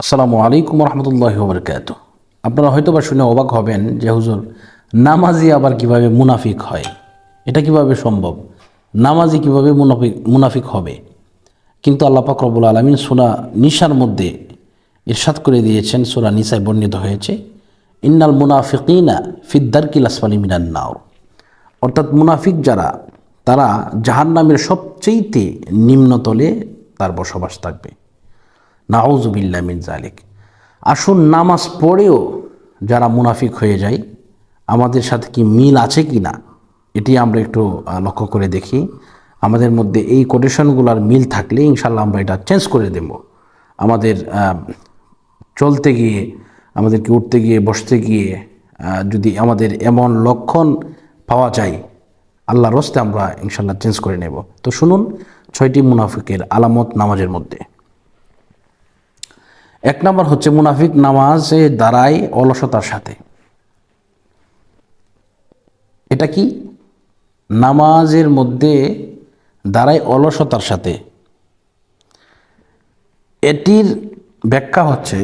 আসসালামু আলাইকুম রহমতুল্লাহ বরকাত আপনারা হয়তো বা শুনে অবাক হবেন যে হুজুর, নামাজি আবার কীভাবে মুনাফিক হয়? এটা কীভাবে সম্ভব? নামাজি কীভাবে মুনাফিক মুনাফিক হবে? কিন্তু আল্লাহ রব্বুল আলমিন সোনা নিশার মধ্যে ইরশাদ করে দিয়েছেন সোনা নিশায় বর্ণিত হয়েছে, ইন্নাল মুনাফিকিনা ফিদ্দারকিল আসফালি মিনান নাও অর্থাৎ মুনাফিক যারা, তারা জাহান্নামের সবচেয়েতে নিম্নতলে তার বসবাস থাকবে। নাউজুবিল্লা মিন জালিক আসুন নামাজ পড়েও যারা মুনাফিক হয়ে যায় আমাদের সাথে কি মিল আছে কি না, এটি আমরা একটু লক্ষ্য করে দেখি। আমাদের মধ্যে এই কোটেশনগুলোর মিল থাকলে ইনশাল্লাহ আমরা এটা চেঞ্জ করে দেব। আমাদের চলতে গিয়ে, আমাদেরকে উঠতে গিয়ে, বসতে গিয়ে যদি আমাদের এমন লক্ষণ পাওয়া যায়, আল্লাহর রস্তে আমরা ইনশাল্লাহ চেঞ্জ করে নেব। তো শুনুন, ছয়টি মুনাফিকের আলামত নামাজের মধ্যে। এক নম্বর হচ্ছে মুনাফিক নামাজে দাঁড়ায় অলসতার সাথে। এটা কি? নামাজের মধ্যে দাঁড়ায় অলসতার সাথে। এটির ব্যাখ্যা হচ্ছে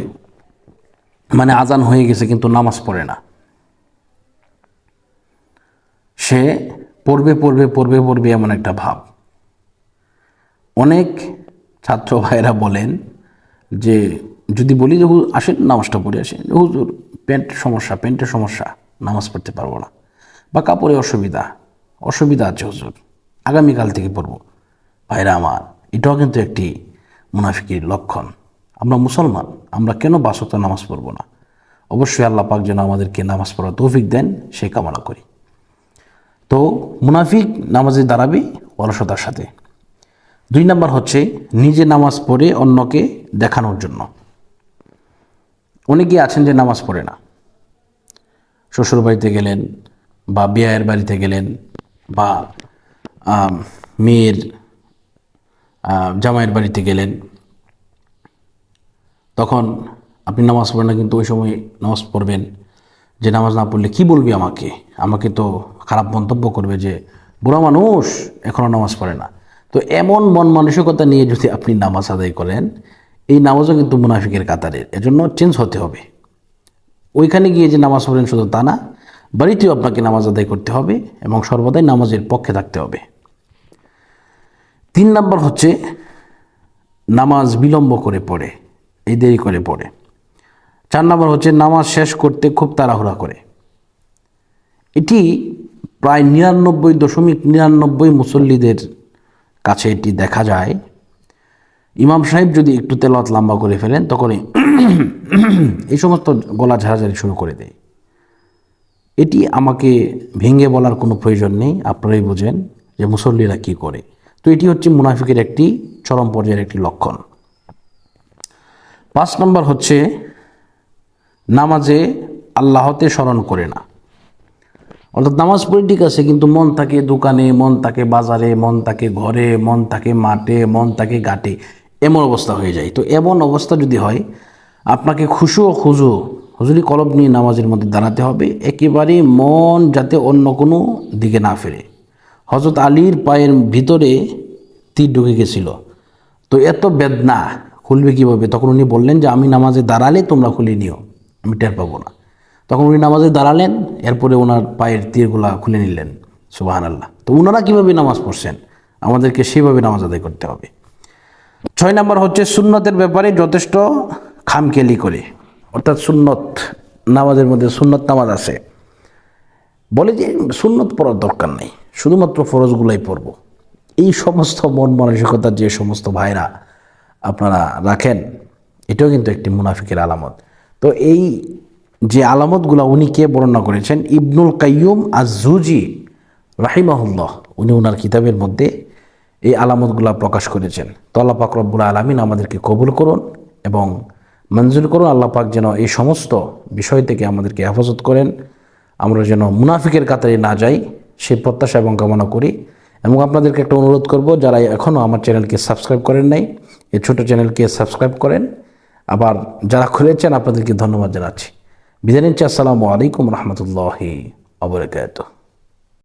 মানে আজান হয়ে গেছে কিন্তু নামাজ পড়ে না। সে পড়বে পড়বে পড়বে পড়বে এমন একটা ভাব। অনেক ছাত্র ভাইরা বলেন যে যদি বলি যে হুজুর আসেন, নামাজটা পড়ে আসেন। হুজুর প্যান্টের সমস্যা প্যান্টের সমস্যা, নামাজ পড়তে পারব না। বা কাপড়ে অসুবিধা অসুবিধা আছে হুজুর, আগামীকাল থেকে পড়ব। ভাইরা আমার, এটাও কিন্তু একটি মুনাফিকির লক্ষণ। আমরা মুসলমান, আমরা কেন বাসতা নামাজ পড়ব না? অবশ্যই আল্লাহ পাক যেন আমাদেরকে নামাজ পড়ার তৌফিক দেন, সে কামনা করি। তো মুনাফিক নামাজে দাঁড়াবে, অলসতার সাথে। দুই নাম্বার হচ্ছে, নিজে নামাজ পড়ে অন্যকে দেখানোর জন্য। অনেকেই আছেন যে নামাজ পড়ে না। শ্বশুর বাড়িতে গেলেন বা বিয়ের বাড়িতে গেলেন বা মেয়ের জামাইয়ের বাড়িতে গেলেন। তখন আপনি নামাজ পড়েন না কিন্তু ওই সময় নামাজ পড়বেন। যে নামাজ না পড়লে কি বলবি আমাকে? আমাকে তো খারাপ মন্তব্য করবে যে, বুড়া মানুষ এখনও নামাজ পড়ে না। তো এমন মন মানসিকতা নিয়ে যদি আপনি নামাজ আদায় করেন এই নামাজও কিন্তু মুনাফিকের কাতারের, এজন্য চেঞ্জ হতে হবে। ওইখানে গিয়ে যে নামাজ পড়েন শুধু তা না, বাড়িতেও আপনাকে নামাজ আদায় করতে হবে এবং সর্বদাই নামাজের পক্ষে থাকতে হবে। তিন নম্বর হচ্ছে, নামাজ বিলম্ব করে পড়ে, এই দেরি করে পড়ে। চার নম্বর হচ্ছে, নামাজ শেষ করতে খুব তাড়াহুড়া করে। এটি প্রায় নিরানব্বই দশমিক নিরানব্বই মুসল্লিদের কাছে এটি দেখা যায়। ইমাম সাহেব যদি একটু তেলত লম্বা করে ফেলেন, তখনই এই সমস্ত গলা ঝাড়াঝাড়ি শুরু করে দেয়। এটি আমাকে ভেঙে বলার কোনো প্রয়োজন নেই, আপনারাই বোঝেন যে মুসল্লিরা কী করে। তো এটি হচ্ছে মুনাফিকের একটি চরম পর্যায়ের একটি লক্ষণ। পাঁচ নম্বর হচ্ছে, নামাজে আল্লাহতে স্মরণ করে না। অর্থাৎ নামাজ পড়ে ঠিক আছে, কিন্তু মন থাকে দোকানে, মন থাকে বাজারে, মন থাকে ঘরে, মন থাকে মাঠে, মন থাকে ঘাটে। এমন অবস্থা হয়ে যায়। তো এমন অবস্থা যদি হয়, আপনাকে খুশু ও খুজু হুজুরি কলব নিয়ে নামাজের মধ্যে দাঁড়াতে হবে। একেবারে মন যাতে অন্য কোনো দিকে না ফেরে। হজরত আলীর পায়ের ভিতরে তীর ঢুকে গেছিল। তো এত বেদনা, খুলবে কীভাবে? তখন উনি বললেন যে, আমি নামাজে দাঁড়ালে তোমরা খুলে নিও, আমি টের পাবো না। তখন উনি নামাজে দাঁড়ালেন, এরপরে ওনার পায়ের তীরগুলা খুলে নিলেন। সুবাহান আল্লাহ তো ওনারা কীভাবে নামাজ পড়ছেন? আমাদেরকে সেভাবে নামাজ আদায় করতে হবে। ছয় নম্বর হচ্ছে সুন্নতের ব্যাপারে যথেষ্ট খামখেলি করে। অর্থাৎ সুন্নত নামাজের মধ্যে সুন্নত নামাজ আছে। বলে যে সুন্নত পড়ার দরকার নেই, শুধুমাত্র ফরজগুলাই পড়ব। এই সমস্ত মন মানসিকতার যে সমস্ত ভাইরা আপনারা রাখেন, এটাও কিন্তু একটি মুনাফিকের আলামত। তো এই যে আলামতগুলো উনি কে বর্ণনা করেছেন? ইবনুল কাইয়ুম আজুজি রাহিমাহুল্লাহ। উনি ওনার কিতাবের মধ্যে এই আলামতগুলা প্রকাশ করেছেন। তো আল্লাহ পাক রব্বুল আলমিন আমাদেরকে কবুল করুন এবং মঞ্জুর করুন। আল্লাহ পাক যেন এই সমস্ত বিষয় থেকে আমাদেরকে হেফাজত করেন। আমরা যেন মুনাফিকের কাতারে না যাই, সেই প্রত্যাশা এবং কামনা করি। এবং আপনাদেরকে একটা অনুরোধ করব, যারা এখনও আমার চ্যানেলকে সাবস্ক্রাইব করেন নাই, এই ছোটো চ্যানেলকে সাবস্ক্রাইব করেন। আবার যারা খুলেছেন, আপনাদেরকে ধন্যবাদ জানাচ্ছি। বিদায় নিচ্ছি। আসসালামু আলাইকুম রহমতুল্লাহি আবরকাত